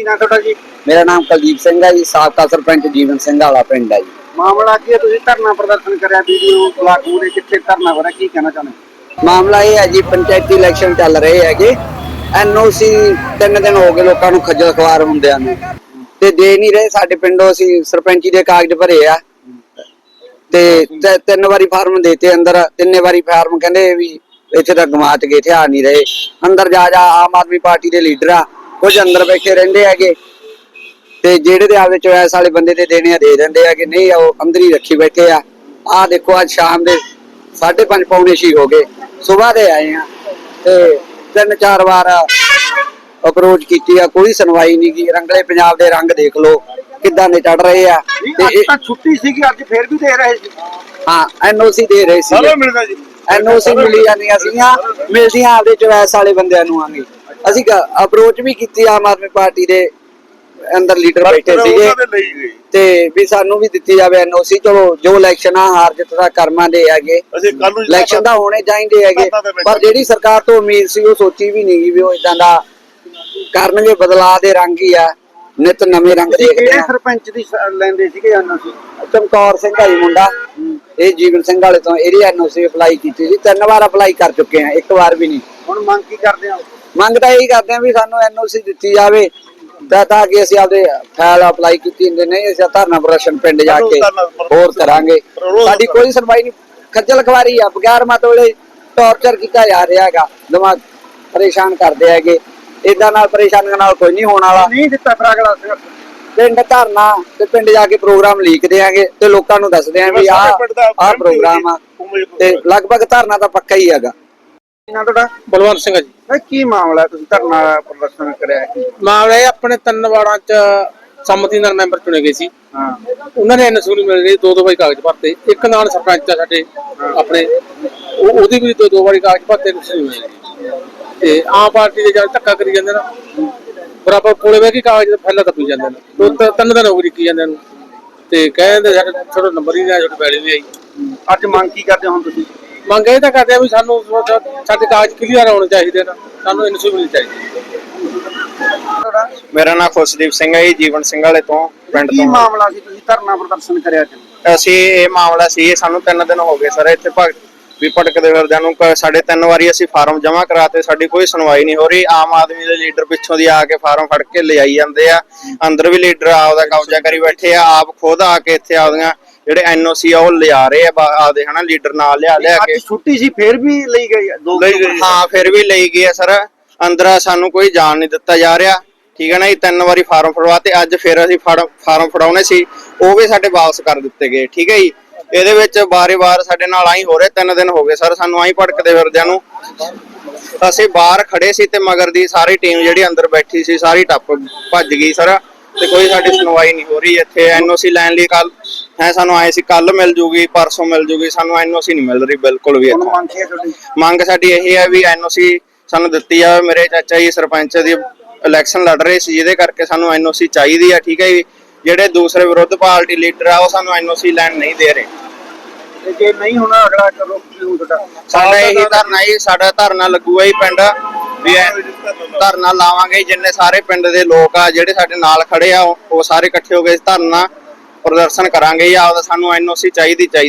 ਕੀ ਨਾਂ ਤੁਹਾਡਾ ਜੀ? ਮੇਰਾ ਨਾਮ ਕੁਲਦੀਪ ਸਿੰਘ ਹੈ ਜੀ ਸਾਬਕਾ ਸਰਪੰਚ ਜੀਵਨ ਸਿੰਘ ਵਾਲਾ ਪਿੰਡ ਹੈ ਜੀ। ਮਾਮਲਾ ਕੀ ਹੈ? ਤੁਸੀਂ ਧਰਨਾ ਪ੍ਰਦਰਸ਼ਨ ਕਰਿਆ ਵੀਡੀਓ ਬਲਾਕ ਮੂਰੇ ਕਿੱਥੇ ਧਰਨਾ ਹੋ ਰਿਹਾ ਕੀ ਕਹਿਣਾ ਚਾਹੁੰਦੇ? ਮਾਮਲਾ ਇਹ ਹੈ ਜੀ ਪੰਚਾਇਤੀ ਇਲੈਕਸ਼ਨ ਚੱਲ ਰਹੇ ਹੈਗੇ। ਐਨਓਸੀ ਤਿੰਨ ਦਿਨ ਹੋ ਗਏ ਲੋਕਾਂ ਨੂੰ ਖੱਜਲ ਖਵਾਰ ਹੁੰਦਿਆਂ ਨੂੰ। ਤੇ ਦੇ ਨਹੀਂ ਰਹੇ ਸਾਡੇ ਪਿੰਡੋਂ ਅਸੀਂ ਸਰਪੰਚੀ ਦੇ ਕਾਗਜ਼ ਭਰੇ ਆ। ਤੇ ਤਿੰਨ ਵਾਰੀ ਫਾਰਮ ਦੇਤੇ ਅੰਦਰ ਤਿੰਨੇ ਵਾਰੀ ਫਾਰਮ ਕਹਿੰਦੇ ਵੀ ਇੱਥੇ ਤਾਂ ਗਮਾਤ ਗਏ ਆ ਨਹੀਂ ਰਹੇ। ਅੰਦਰ ਜਾ ਜਾ ਆਮ ਆਦਮੀ ਪਾਰਟੀ ਦੇ ਲੀਡਰ ਆ ਕੁਝ ਅੰਦਰ ਬੈਠੇ ਰਹਿੰਦੇ ਹੈਗੇ। ਤੇ ਜਿਹੜੇ ਦੇ ਆਪਦੇ ਚੋਇਸ ਵਾਲੇ ਬੰਦੇ ਦੇ ਦੇਣੇ ਆ ਦੇ ਦਿੰਦੇ ਆ ਕਿ ਨਹੀਂ ਉਹ ਅੰਦਰ ਹੀ ਰੱਖੀ ਬੈਠੇ ਆ। ਆਹ ਦੇਖੋ ਅੱਜ ਸ਼ਾਮ ਦੇ 5:30 ਪੌਣੇ ਛੇ ਹੋ ਗਏ। ਸਵੇਰ ਦੇ ਆਏ ਆ ਤੇ ਤਿੰਨ ਚਾਰ ਵਾਰ ਅਪਰੋਚ ਕੀਤੀ ਆ ਕੋਈ ਸੁਣਵਾਈ ਨਹੀਂ ਕੀ ਰੰਗਲੇ ਪੰਜਾਬ ਦੇ ਰੰਗ ਦੇਖ ਲਓ ਕਿੱਦਾਂ ਦੇ ਚੜ ਰਹੇ ਆ। ਤੇ ਇਹ- ਤਾਂ ਛੁੱਟੀ ਸੀਗੀ ਅੱਜ ਫੇਰ ਵੀ ਦੇ ਰਹੇ ਸੀ। ਹਾਂ ਐਨਓਸੀ ਦੇ ਰਹੇ ਸੀ ਮਿਲਦਾ ਜੀ। ਐਨਓਸੀ ਮਿਲੀ ਜਾਂਦੀਆਂ ਸੀਗੀਆਂ ਮਿਲਦੀਆਂ ਆਪਦੇ ਚੋਇਸ ਵਾਲੇ ਬੰਦਿਆਂ ਨੂੰ ਆਂਗੇ ਅਸੀਂ ਅਪਰੋਚ ਵੀ ਕੀਤੀ ਆਮ ਆਦਮੀ ਪਾਰਟੀ ਦੇ ਅੰਦਰ ਲੀਡਰ ਬੈਠੇ ਸੀਗੇ। ਤੇ ਵੀ ਸਾਨੂੰ ਵੀ ਦਿੱਤੀ ਜਾਵੇ ਐਨਓਸੀ ਚਲੋ ਜੋ ਇਲੈਕਸ਼ਨ ਆ ਹਾਰ ਜਿੱਤ ਦਾ ਕਰਮਾਂ ਦੇ ਹੈਗੇ। ਅਸੀਂ ਕੱਲ ਨੂੰ ਇਲੈਕਸ਼ਨ ਤਾਂ ਹੋਣੇ ਚਾਹੀਦੇ ਹੈਗੇ। ਪਰ ਜਿਹੜੀ ਸਰਕਾਰ ਤੋਂ ਉਮੀਦ ਸੀ ਉਹ ਸੋਚੀ ਵੀ ਨਹੀਂ ਵੀ ਉਹ ਇਦਾਂ ਦਾ ਕਰਨਗੇ ਬਦਲਾਅ ਦੇ ਰੰਗ ਹੀ ਆ ਨਿਤ ਨਵੇਂ ਰੰਗ ਦੇਖਦੇ ਆ। ਸਰਪੰਚ ਦੀ ਲੈਂਦੇ ਸੀਗੇ ਜਾਨਾ ਸੀ ਚਮਕੌਰ ਸਿੰਘ ਆ ਜੀ ਮੁੰਡਾ ਇਹ ਜੀਵਨ ਸਿੰਘ ਵਾਲੇ ਤੋਂ ਇਹਦੀ ਐਨਓਸੀ ਅਪਲਾਈ ਕੀਤੀ ਸੀ। ਤਿੰਨ ਵਾਰ ਅਪਲਾਈ ਕਰ ਚੁੱਕੇ ਆ ਇੱਕ ਵਾਰ ਵੀ ਨਹੀਂ। ਹੁਣ ਮੰਗ ਕੀ ਕਰਦੇ ਹੋ ਮੰਗ ਤਾਂ ਇਹੀ ਕਰਦੇ ਆ ਵੀ ਸਾਨੂੰ ਐਨਓਸੀ ਦਿੱਤੀ ਜਾਵੇ ਤਾਂ ਤਾਂ ਕਿ ਅਸੀਂ ਆਪਦੇ ਫਾਈਲ ਅਪਲਾਈ ਕੀਤੀ ਹੁੰਦੇ ਨਹੀਂ ਅਸੀਂ ਧਰਨਾ ਪ੍ਰਦਰਸ਼ਨ ਪਿੰਡ ਜਾ ਕੇ ਹੋਰ ਕਰਾਂਗੇ। ਸਾਡੀ ਕੋਈ ਸੁਣਵਾਈ ਨਹੀਂ। ਖੱਜਲ ਖਵਾਰੀ ਆ ਬਗੈਰ ਮਤਲਬ ਟੌਰਚਰ ਕੀਤਾ ਜਾ ਰਿਹਾ ਹੈਗਾ ਦਿਮਾਗ ਪਰੇਸ਼ਾਨ ਕਰਦੇ ਹੈਗੇ। ਇਦਾਂ ਨਾਲ ਪਰੇਸ਼ਾਨੀਆਂ ਨਾਲ ਕੋਈ ਨਹੀਂ ਹੋਣ ਵਾਲਾ। ਨਹੀਂ ਦਿੱਤਾ ਫਿਰ ਅਗਲਾ। ਪਿੰਡ ਧਰਨਾ ਤੇ ਪਿੰਡ ਜਾ ਕੇ ਪ੍ਰੋਗਰਾਮ ਲੀਕ ਦੇਾਂਗੇ ਤੇ ਲੋਕਾਂ ਨੂੰ ਦੱਸਦੇ ਆਂ ਵੀ ਆਹ ਆਹ ਪ੍ਰੋਗਰਾਮ ਆ ਤੇ ਲਗਭਗ ਧਰਨਾ ਤਾਂ ਪੱਕਾ ਹੀ ਹੈਗਾ। ਕੀ ਨਾਂ ਤੁਹਾਡਾ? ਬਲਵੰਤ ਸਿੰਘ ਜੀ। ਇਹ ਕੀ ਮਾਮਲਾ ਹੈ? ਤੁਸੀਂ ਧਰਨਾ ਪ੍ਰਦਰਸ਼ਨ ਕਰਿਆ ਕੀ? ਮਾਮਲਾ ਇਹ ਆਪਣੇ ਤਿੰਨ ਵਾਰਡਾਂ ਚ ਸੰਮਤੀ ਨਾਲ ਮੈਂਬਰ ਚੁਣੇ ਗਏ ਸੀ। ਹਾਂ। ਉਹਨਾਂ ਨੇ ਐਨਸੂ ਨੂੰ ਮਿਲ ਰਹੀ ਦੋ ਦੋ ਵਾਰੀ ਕਾਗਜ਼ ਭਰਤੇ। ਇੱਕ ਨਾਲ ਸਰਪੰਚ ਆ ਸਾਡੇ ਆਪਣੇ। ਉਹ ਉਹਦੀ ਵੀ ਦੋ ਦੋ ਵਾਰੀ ਕਾਗਜ਼ ਭਰਤੇ ਨਹੀਂ ਮਿਲੇ ਤੇ ਆਮ ਪਾਰਟੀ ਦੇ ਜਦ ਧੱਕਾ ਕਰੀ ਜਾਂਦੇ ਨਾ ਬਰਾਬਰ ਕੋਲੇ ਬਹਿ ਕੇ ਕਾਗਜ਼ ਫੈਲਾ ਦੱਬੀ ਜਾਂਦੇ ਨੇ। ਦੋ ਤਿੰਨ ਦਿਨ ਹੋ ਗਏ ਕੀ ਜਾਂਦੇ ਨੂੰ। ਤੇ ਕਹਿੰਦੇ ਸਾਡੇ ਥੋੜਾ ਨੰਬਰ ਹੀ ਨਹੀਂ ਆਇਆ ਛੋਟੀ ਬੈਲੀ ਨਹੀਂ ਆਈ। ਅੱਜ ਮੰਗ ਕੀ ਕਰਦੇ ਹੋ ਹੁਣ ਤੁਸੀਂ? ਮੰਗ ਇਹ ਤਾਂ ਕਰਦੇ ਆ ਵੀ ਸਾਨੂੰ ਸਾਡੇ ਕਾਗਜ਼ ਕਲੀਅਰ ਹੋਣੇ ਚਾਹੀਦੇ ਨੇ। ਸਾਨੂੰ ਐਨਸੂ ਮਿਲਣੀ ਚਾਹੀਦੀ। ਮੇਰਾ ਨਾਮ ਖੁਸ਼ਦੀਪ ਸਿੰਘ ਹੈ ਜੀ ਜੀਵਨ ਸਿੰਘ ਵਾਲੇ ਤੋਂ ਪਿੰਡ ਕੀ ਤੋਂ। ਮਾਮਲਾ ਸੀ? ਤੁਸੀਂ ਧਰਨਾ ਪ੍ਰਦਰਸ਼ਨ ਕਰਿਆ ਜੀ ਅਸੀਂ ਇਹ ਮਾਮਲਾ ਸੀ ਸਾਨੂੰ ਤਿੰਨ ਦਿਨ ਹੋ ਗਏ ਸਰ ਇੱਥੇ ਭਗ ਵੀ ਭਟਕਦੇ ਫਿਰਦਿਆਂ ਨੂੰ ਕ- ਸਾਡੇ ਤਿੰਨ ਵਾਰੀ ਅਸੀਂ ਫਾਰਮ ਜਮ੍ਹਾਂ ਕਰਾਤੇ ਸਾਡੀ ਕੋਈ ਸੁਣਵਾਈ ਨਹੀਂ ਹੋ ਰਹੀ। ਆਮ ਆਦਮੀ ਦੇ ਲੀਡਰ ਪਿੱਛੋਂ ਦੀ ਆ ਕੇ ਫਾਰਮ ਫੜ ਕੇ ਲਿਜਾਈ ਜਾਂਦੇ ਆ। ਅੰਦਰ ਵੀ ਲੀਡਰ ਆਪਦਾ ਕਬਜ਼ਾ ਕਰੀ ਬੈਠੇ ਆ ਆਪ ਖੁਦ ਆ ਕੇ ਇੱਥੇ ਆਪਦੀਆਂ ਜਿਹੜੇ ਐਨਓਸੀ ਆ ਉਹ ਲਿਆ ਰਹੇ ਆ ਬਾ- ਆਪਦੇ ਹਨਾ ਲੀਡਰ ਨਾਲ ਲਿਆ ਲਿਆ ਕੇ। ਅੱਜ ਛੁੱਟੀ ਸੀ ਫੇਰ ਵੀ ਲਈ ਗਈ ਦੋ ਹਾਂ ਫਿਰ ਵੀ ਲਈ ਗਈ ਹੈ ਸਰ। ਅੰਦਰ ਸਾਨੂੰ ਕੋਈ ਜਾਣ ਨਹੀਂ ਦਿੱਤਾ ਜਾ ਰਿਹਾ। ਠੀਕ ਹੈ ਨਾ ਜੀ ਤਿੰਨ ਵਾਰੀ ਫਾਰਮ ਫੜਵਾਤੇ ਅੱਜ ਫਿਰ ਅਸੀਂ ਫਾਰਮ ਫਾਰਮ ਫੜਾਉਣੇ ਸੀ। ਉਹ ਵੀ ਸਾਡੇ ਵਾਪਸ ਕਰ ਦਿੱਤੇ ਗਏ ਠੀਕ ਹੈ ਜੀ। ਇਹਦੇ ਵਿੱਚ ਬਾਰੇ-ਬਾਰ ਸਾਡੇ ਨਾਲ ਆਈ ਹੋ ਰਿਹਾ ਤਿੰਨ ਦਿਨ ਹੋ ਗਏ ਸਰ ਸਾਨੂੰ ਆਈ ਭਟਕਦੇ ਫਿਰਦਿਆਂ ਨੂੰ। ਅਸੀਂ ਬਾਹਰ ਖੜੇ ਸੀ ਤੇ ਮਗਰ ਦੀ ਸਾਰੀ ਟੀਮ ਜਿਹੜੀ ਅੰਦਰ ਬੈਠੀ ਸੀ ਸਾਰੀ ਟੱਪ ਭੱਜ ਗਈ ਸਰ। ਤੇ ਕੋਈ ਸਾਡੀ ਸੁਣਵਾਈ ਨਹੀਂ ਹੋ ਰਹੀ ਇੱਥੇ ਐਨਓਸੀ ਲੈਣ ਲਈ ਕੱਲ ਹੈ ਸਾਨੂੰ ਆਏ ਸੀ ਕੱਲ ਮਿਲ ਜੂਗੀ ਪਰਸੋਂ ਮਿਲ ਜੂਗੀ ਸਾਨੂੰ ਐਨਓਸੀ ਨਹੀਂ ਮਿਲ ਰਹੀ ਬਿਲਕੁਲ ਵੀ ਹੁਣ ਇੱਥੇ। ਮੰਗ ਕੀ ਹੈ ਤੁਹਾਡੀ? ਮੰਗ ਸਾਡੀ ਇਹ ਹੈ ਵੀ ਐਨਓਸੀ ਸਾਨੂੰ ਦਿੱਤੀ ਜਾਵੇ ਮੇਰੇ ਚਾਚਾ ਜੀ ਸਰਪੰਚ ਦੀ ਇਲੈਕਸ਼ਨ ਲੜ ਰਹੇ ਸੀ ਜਿਹਦੇ ਕਰਕੇ ਸਾਨੂੰ ਐਨਓਸੀ ਚਾਹੀਦੀ ਆ ਠੀਕ ਹੈ ਜੀ। ਜਿਹੜੇ ਦੂਸਰੇ ਵਿਰੋਧ ਪਾਰਟੀ ਲੀਡਰ ਆ ਉਹ ਸਾਨੂੰ ਐਨਓਸੀ ਲੈਣ ਨਹੀਂ ਦੇ ਰਹੇ। ਤੇ ਜੇ ਨਹੀਂ ਹੋਣਾ ਅਗਲਾ ਕਰੋ ਕੀ ਹੋਊ ਤੁਹਾਡਾ? ਸਾਡਾ ਇਹੀ ਧਰਨਾ ਜੀ ਸਾਡਾ ਧਰਨਾ ਲੱਗੂਗਾ ਜੀ ਪਿੰਡ। ਵੀ ਐ- ਧਰਨਾ ਲਾਵਾਂਗੇ ਜਿੰਨੇ ਸਾਰੇ ਪਿੰਡ ਦੇ ਲੋਕ ਆ ਜਿਹੜੇ ਸਾਡੇ ਨਾਲ ਖੜੇ ਆ ਉਹ ਉਹ ਸਾਰੇ ਇਕੱਠੇ ਹੋ ਕੇ ਇਸ ਧਰਨਾ। ਪ੍ਰਦਰਸ਼ਨ ਕਰਾਂਗੇ ਜੀ ਆਪਦਾ ਸਾਨੂੰ ਐਨਓਸੀ ਚਾਹੀਦੀ ਚਾਹੀਦੀ